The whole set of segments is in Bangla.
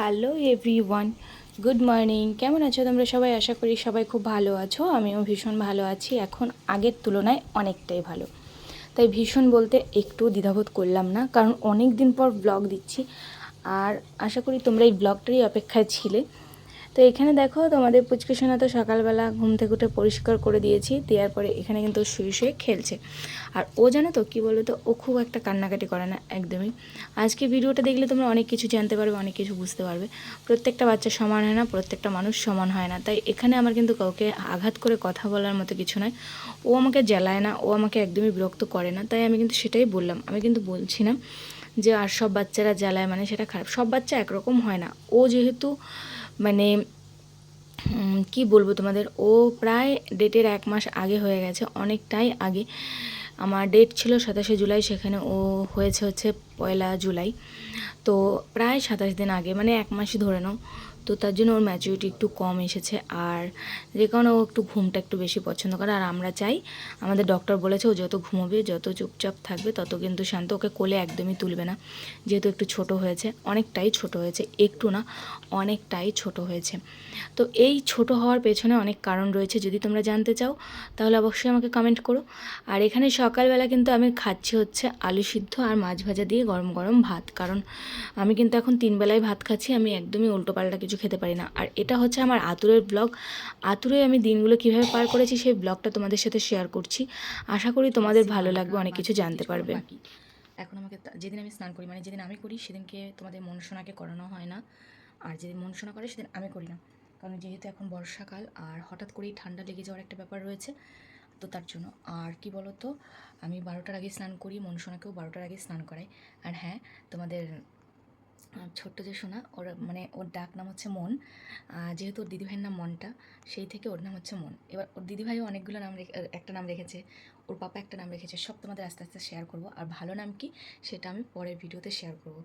Hello everyone, good morning. কেমন আছো তোমরা সবাই? আশা করি সবাই খুব ভালো আছো। আমিও ভীষণ ভালো আছি। এখন আগের তুলনায় অনেকটাই ভালো। তাই ভীষণ বলতে একটু দ্বিধাবোধ করলাম না, কারণ অনেক দিন পর ব্লগ দিচ্ছি। আর আশা করি তোমরা এই ব্লগটারই অপেক্ষায় ছিলে। তো এখানে দেখো তোমাদের পুচকে সোনা তো সকালবেলা ঘুম থেকে উঠে পরিষ্কার করে দিয়েছি, দেওয়ার পরে এখানে কিন্তু শুয়ে শুয়ে খেলছে। আর ও জানো তো কী বলো তো ও খুব একটা কান্নাকাটি করে না, একদমই। আজকে ভিডিওটা দেখলে তোমরা অনেক কিছু জানতে পারবে, অনেক কিছু বুঝতে পারবে। প্রত্যেকটা বাচ্চা সমান হয় না, প্রত্যেকটা মানুষ সমান হয় না। তাই এখানে আমার কিন্তু কাউকে আঘাত করে কথা বলার মতো কিছু নয়। ও আমাকে জ্বালায় না, ও আমাকে একদমই বিরক্ত করে না, তাই আমি কিন্তু সেটাই বললাম। আমি কিন্তু বলছি না যে আর সব বাচ্চারা জ্বালায় মানে সেটা খারাপ। সব বাচ্চা একরকম হয় না। ও যেহেতু মানে কি বলব তোমাদের? ও প্রায় ডেটের এক মাস আগে হয়ে গেছে, অনেকটাই আগে। আমার ডেট ছিল সাতাশে জুলাই, সেখানে ও হয়েছে হচ্ছে পয়লা জুলাই। তো প্রায় সাতাশ দিন আগে মানে এক মাসই ধরে নাও। তো তার জন্য ওর ম্যাচুরিটি একটু কম এসেছে। আর যে কারণে ও একটু ঘুমটা একটু বেশি পছন্দ করে। আর আমরা চাই আমাদের ডক্টর বলেছে, ও যত ঘুমোবে, যত চুপচাপ থাকবে, তত কিন্তু শান্ত, ওকে কোলে একদমই তুলবে না। যেহেতু একটু ছোট হয়েছে, অনেকটাই ছোট হয়েছে, একটু না, অনেকটাই ছোট হয়েছে। তো এই ছোট হওয়ার পেছনে অনেক কারণ রয়েছে। যদি তোমরা জানতে চাও, তাহলে অবশ্যই আমাকে কমেন্ট করো। আর এখানে সকালবেলা কিন্তু আমি খাচ্ছি হচ্ছে আলু সিদ্ধ আর মাছ ভাজা দিয়ে গরম গরম ভাত। কারণ আমি কিন্তু এখন তিন বেলায় ভাত খাচ্ছি, আমি একদমই উল্টোপাল্টা কিছু খেতে পারি না। আর এটা হচ্ছে আমার আতুরের ব্লগ আতুরে আমি দিনগুলো কীভাবে পার করেছি সেই ব্লগটা তোমাদের সাথে শেয়ার করছি। আশা করি তোমাদের ভালো লাগবে, অনেক কিছু জানতে পারবে। এখন আমাকে যেদিন আমি স্নান করি মানে যেদিন আমি করি, সেদিনকে তোমাদের মনসোনাকে করানো হয় না। আর যেদিন মনসোনা করে, সেদিন আমি করি না। কারণ যেহেতু এখন বর্ষাকাল, আর হঠাৎ করেই ঠান্ডা লেগে যাওয়ার একটা ব্যাপার রয়েছে, তো তার জন্য। আর কি বলো তো আমি বারোটার আগে স্নান করি, মনসোনাকেও বারোটার আগে স্নান করাই। আর হ্যাঁ তোমাদের ছোট্ট যে সোনা, ওর মানে ওর ডাক নাম হচ্ছে মন যেহেতু ওর দিদিভাইয়ের নাম মনটা, সেই থেকে ওর নাম হচ্ছে মন। এবার ওর দিদিভাইও অনেকগুলো নাম একটা নাম রেখেছে, ওর পাপা একটা নাম রেখেছে, সব তোমাদের আস্তে আস্তে শেয়ার করব। আর ভালো নাম কি, সেটা আমি পরের ভিডিওতে শেয়ার করব।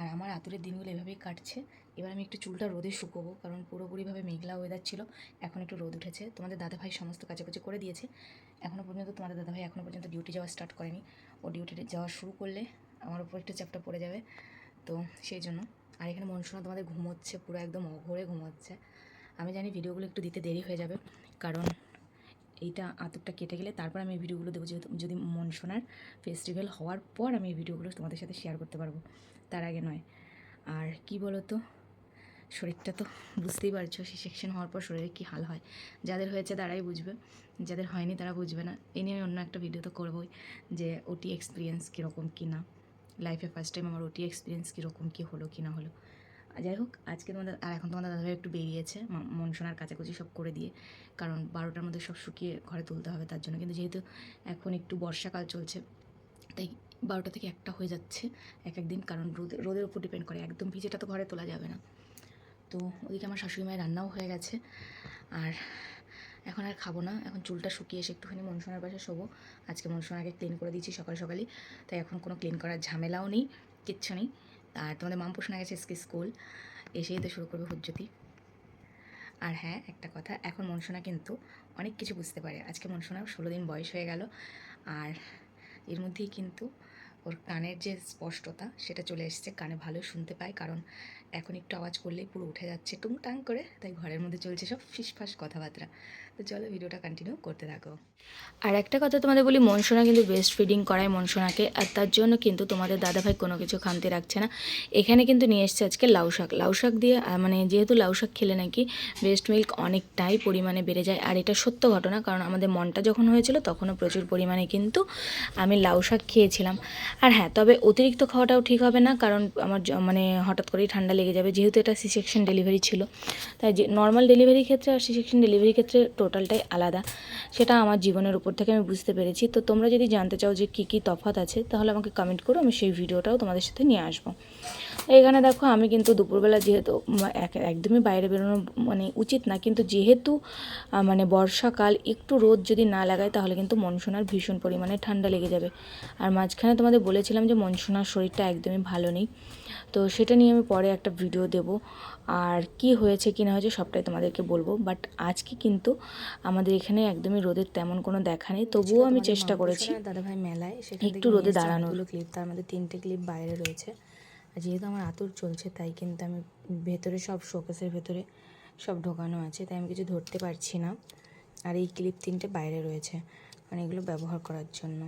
আর আমার আতুরের দিনগুলো এভাবেই কাটছে। এবার আমি একটু চুলটা রোদে শুকোবো, কারণ পুরোপুরিভাবে মেঘলা ওয়েদার ছিল, এখন একটু রোদ উঠেছে। তোমাদের দাদাভাই সমস্ত কাচাকুচি করে দিয়েছে। এখনও পর্যন্ত তোমাদের দাদাভাই এখনও পর্যন্ত ডিউটি যাওয়া স্টার্ট করেনি। ও ডিউটি যাওয়া শুরু করলে আমার উপর একটু চাপটা পড়ে যাবে। তো সেই জন্য। আর এখানে মন মনসোনা তোমাদের ঘুমোচ্ছে, পুরো একদম অঘরে ঘুমোচ্ছে। আমি জানি ভিডিওগুলো একটু দিতে দেরি হয়ে যাবে, কারণ এইটা আতরটা কেটে গেলে তারপর আমি ভিডিওগুলো দেবো যেহেতু, যদি মন মনসোনার ফেস্টিভ্যাল হওয়ার পর আমি এই ভিডিওগুলো তোমাদের সাথে শেয়ার করতে পারব, তার আগে নয়। আর কি বলো তো শরীরটা তো বুঝতেই পারছ, সে সেকশন হওয়ার পর শরীরে কী হাল হয়। যাদের হয়েছে তারাই বুঝবে, যাদের হয়নি তারা বুঝবে না। এ নিয়ে আমি অন্য একটা ভিডিও তো করবোই, যে ওটি এক্সপিরিয়েন্স কীরকম কী না। লাইফে ফার্স্ট টাইম আমার ওটি এক্সপিরিয়েন্স কীরকম, কী হলো, কি না হলো। যাই হোক আজকে তোমাদের আর এখন তোমাদের দাদাভাই একটু বেরিয়েছে, ম- মনসোনার কাছাকাছি সব করে দিয়ে। কারণ বারোটার মধ্যে সব শুকিয়ে ঘরে তুলতে হবে, তার জন্য। কিন্তু যেহেতু এখন একটু বর্ষাকাল চলছে, তাই বারোটা থেকে একটা হয়ে যাচ্ছে এক এক দিন। কারণ রোদ, রোদের উপর ডিপেন্ড করে, একদম ভিজেটা তো ঘরে তোলা যাবে না। তো ওদিকে আমার শাশুড়ি মায়ের রান্নাও হয়ে গেছে। আর এখন আর খাব না। এখন চুলটা শুকিয়ে এসে একটুখানি মনসোনার পাশে শোবো। আজকে মনসোনাকে ক্লিন করে দিয়েছি সকাল সকালই। তাই এখন কোনো ক্লিন করার ঝামেলাও নেই, কিচ্ছু নেই। আর তোমাদের মাম পোষণা গেছে আজকে স্কুল এসেই তো শুরু করবে হুজ্জতি। আর হ্যাঁ একটা কথা, এখন মনসোনা কিন্তু অনেক কিছু বুঝতে পারে। আজকে মনসোনার ষোলো দিন বয়স হয়ে গেল। আর এর মধ্যেই কিন্তু ওর কানের যে স্পষ্টতা, সেটা চলে এসেছে। কানে ভালো শুনতে পায়, কারণ এখন একটু আওয়াজ করলেই পুরো উঠে যাচ্ছে টুংটাং করে। তাই ঘরের মধ্যে চলছে সব ফিসফাস কথাবার্তা। তো চলো ভিডিওটা কন্টিনিউ করতে থাকো। আর একটা কথা তোমাদের বলি, মনসোনা কিন্তু বেস্ট ফিডিং করায় মনসোনাকে, আর তার জন্য কিন্তু তোমাদের দাদাভাই কোনো কিছু খামতে রাখছে না। এখানে কিন্তু নিয়ে এসছে আজকে লাউ শাক। লাউ শাক দিয়ে মানে যেহেতু লাউ শাক খেলে নাকি ব্রেস্ট মিল্ক অনেকটাই পরিমাণে বেড়ে যায়, আর এটা সত্য ঘটনা, কারণ আমাদের মনটা যখন হয়েছিল তখনও প্রচুর পরিমাণে কিন্তু আমি লাউ শাক খেয়েছিলাম। আর হ্যাঁ তবে অতিরিক্ত খাওয়াটাও ঠিক হবে না, কারণ আমার মানে হঠাৎ করেই ঠান্ডা লেগে যাবে, যেহেতু এটা সি সেকশন ডেলিভারি ছিল। তাই যে নর্মাল ডেলিভারি ক্ষেত্রে আর সি সেকশন ডেলিভারি ক্ষেত্রে টোটালটাই আলাদা। সেটা আমার জীবনের উপর থেকে আমি বুঝতে পেরেছি। তো তোমরা যদি জানতে চাও যে কী কী তফাৎ আছে, তাহলে আমাকে কমেন্ট করো, আমি সেই ভিডিওটাও তোমাদের সাথে নিয়ে আসব। এখানে দেখো আমি কিন্তু দুপুরবেলা যেহেতু এক- একদমই বাইরে বেরোনো মানে উচিত না কিন্তু যেহেতু মানে বর্ষাকাল একটু রোদ যদি না লাগায় তাহলে কিন্তু মনসোনার ভীষণ পরিমাণে ঠান্ডা লেগে যাবে। আর মাঝখানে তোমাদের বলেছিলাম যে মনসোনার শরীরটা একদমই ভালো নেই তো সেটা নিয়ে আমি পরে একটা ভিডিও দেব। আর কি হয়েছে কি না হয়েছে সবটাই তোমাদেরকে বলব। বাট আজকে কিন্তু আমাদের এখানে একদমই রোদের তেমন কোনো দেখা নেই তবুও আমি চেষ্টা করেছি। দাদাভাই মেলায় একটু রোদে দাঁড়ানো ক্লিপ তার মধ্যে তিনটে ক্লিপ বাইরে রয়েছে। আর যেহেতু আমার আতুর চলছে, তাই কিন্তু আমি ভেতরে সব শোকেসের ভেতরে সব ঢোকানো আছে, তাই আমি কিছু ধরতে পারছি না। আর এই ক্লিপ তিনটে বাইরে রয়েছে মানে এগুলো ব্যবহার করার জন্য।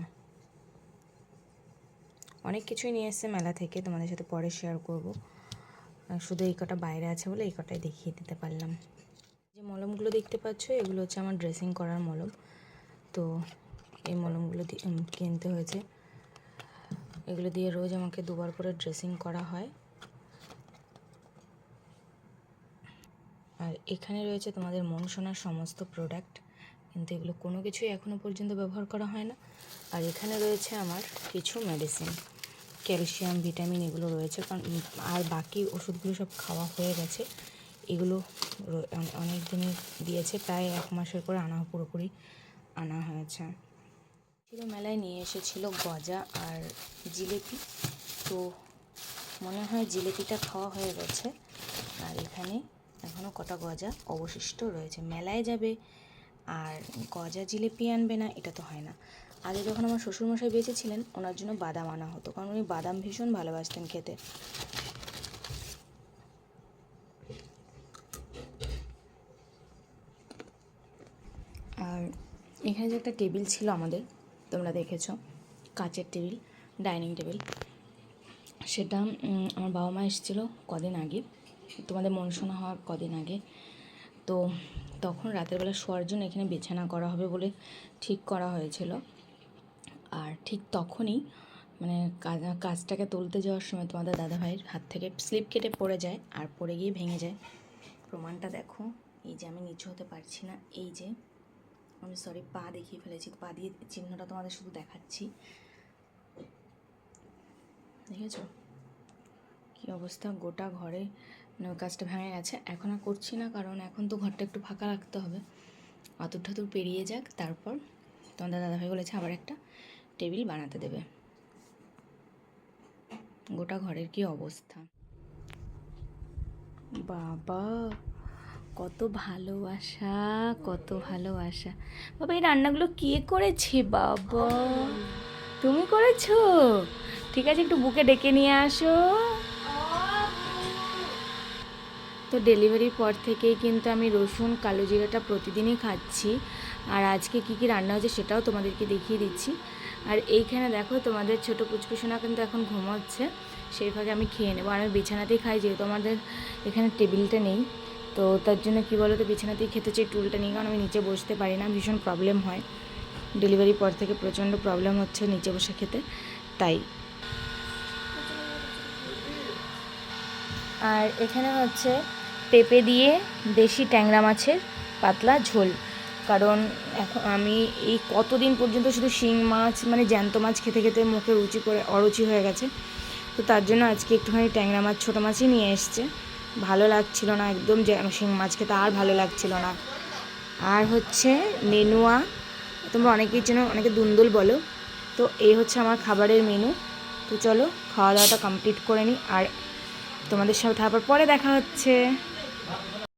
অনেক কিছুই নিয়ে এসছে মেলা থেকে, তোমাদের সাথে পরে শেয়ার করব। শুধু এই কটা বাইরে আছে বলে এই কটাই দেখিয়ে দিতে পারলাম। যে মলমগুলো দেখতে পাচ্ছ, এগুলো হচ্ছে আমার ড্রেসিং করার মলম। তো এই মলমগুলো কিনতে হয়েছে। এগুলো দিয়ে রোজ আমাকে দুবার করে ড্রেসিং করা হয়। আর এখানে রয়েছে তোমাদের মন শোনার সমস্ত প্রোডাক্ট কিন্তু এগুলো কোনো কিছুই এখনও পর্যন্ত ব্যবহার করা হয় না। আর এখানে রয়েছে আমার কিছু মেডিসিন ক্যালসিয়াম ভিটামিন এগুলো রয়েছে, কারণ আর বাকি ওষুধগুলো সব খাওয়া হয়ে গেছে। এগুলো অনেক দিনই দিয়েছে, প্রায় এক মাসের করে আনা পুরোপুরি আনা হয়েছে। ছিল মেলায় নিয়ে এসেছিল গজা আর জিলেপি। তো মনে হয় জিলেপিটা খাওয়া হয়ে গেছে। আর এখানে এখনও কটা গজা অবশিষ্ট রয়েছে। মেলায় যাবে আর গজা জিলেপি আনবে না, এটা তো হয় না। আগে যখন আমার শ্বশুরমশাই বেঁচে ছিলেন ওনার জন্য বাদাম আনা হতো, কারণ উনি বাদাম ভীষণ ভালোবাসতেন খেতে। আর এখানে যে একটা টেবিল ছিল আমাদের তোমরা দেখেছ। কাচের টেবিল, ডাইনিং টেবিল। সেটা আমার বাবা মা এসেছিল কদিন আগে। তোমাদের মন শোনা হওয়ার কদিন আগে। তো তখন রাতের বেলা শোয়ার জন্য এখানে বিছানা করা হবে বলে ঠিক করা হয়েছিল। আর ঠিক তখনই মানে কাজ- কাজটাকে তুলতে যাওয়ার সময় তোমাদের দাদাভাইয়ের হাত থেকে স্লিপ কেটে পড়ে যায় আর পড়ে গিয়ে ভেঙে যায়। প্রমাণটা দেখো। এই যে আমি নিচু হতে পারছি না। এই যে আমি সরি পা দেখিয়ে ফেলেছি, পা দিয়ে চিহ্নটা তোমাদের শুধু দেখাচ্ছি। দেখেছ? কি অবস্থা? গোটা ঘরে ওই কাজটা ভেঙে গেছে। এখন আর করছি না, কারণ এখন তো ঘরটা একটু ফাঁকা রাখতে হবে। আতুর ঠাতুর পেরিয়ে যাক, তারপর তোমাদের দাদাভাই বলেছে আবার একটা টেবিল বানাতে দেবে। গোটা ঘরের কি অবস্থা? বাবা! কত ভালোবাসা কত ভালোবাসা। বাবা, এই রান্নাগুলো কে করেছে বাবা? তুমি করেছ? ঠিক আছে, একটু বুকে ডেকে নিয়ে আসো। তো ডেলিভারির পর থেকেই কিন্তু আমি রসুন, কালো জিরাটা প্রতিদিনই খাচ্ছি। আর আজকে কি কি রান্না হয়েছে সেটাও তোমাদেরকে দেখিয়ে দিচ্ছি। আর এইখানে দেখো, তোমাদের ছোটো পুচকুসোনা কিন্তু এখন ঘুমোচ্ছে। সেই ফাঁকে আমি খেয়ে নেব। আর আমি বিছানাতেই খাই, যেহেতু আমাদের এখানে টেবিলটা নেই। তো তার জন্য কী বলো তো বিছানাতেই খেতে চাই টুলটা নিয়ে কারণ আমি নিচে বসতে পারি না, ভীষণ প্রবলেম হয়। ডেলিভারি পর থেকে প্রচণ্ড প্রবলেম হচ্ছে নিচে বসে খেতে, তাই। আর এখানে হচ্ছে পেঁপে দিয়ে দেশি ট্যাংরা মাছের পাতলা ঝোল। কারণ এখন আমি এই কতদিন পর্যন্ত শুধু শিং মাছ মানে জ্যান্ত মাছ খেতে খেতে মুখে রুচি করে অরুচি হয়ে গেছে, তো তার জন্য আজকে একটুখানি ট্যাংরা মাছ, ছোটো মাছই নিয়ে এসছে। ভালো লাগছিল না, একদম শিং মাছ খেতে আর ভালো লাগছিল না। আর হচ্ছে নেনুয়া তোমরা অনেকেই চেনো, অনেকে দুন্দুল বলো। তো এই হচ্ছে আমার খাবারের মেনু। তো চলো, খাওয়া দাওয়াটা কমপ্লিট করে নিই, আর তোমাদের সাথে তারপর পরে দেখা হচ্ছে।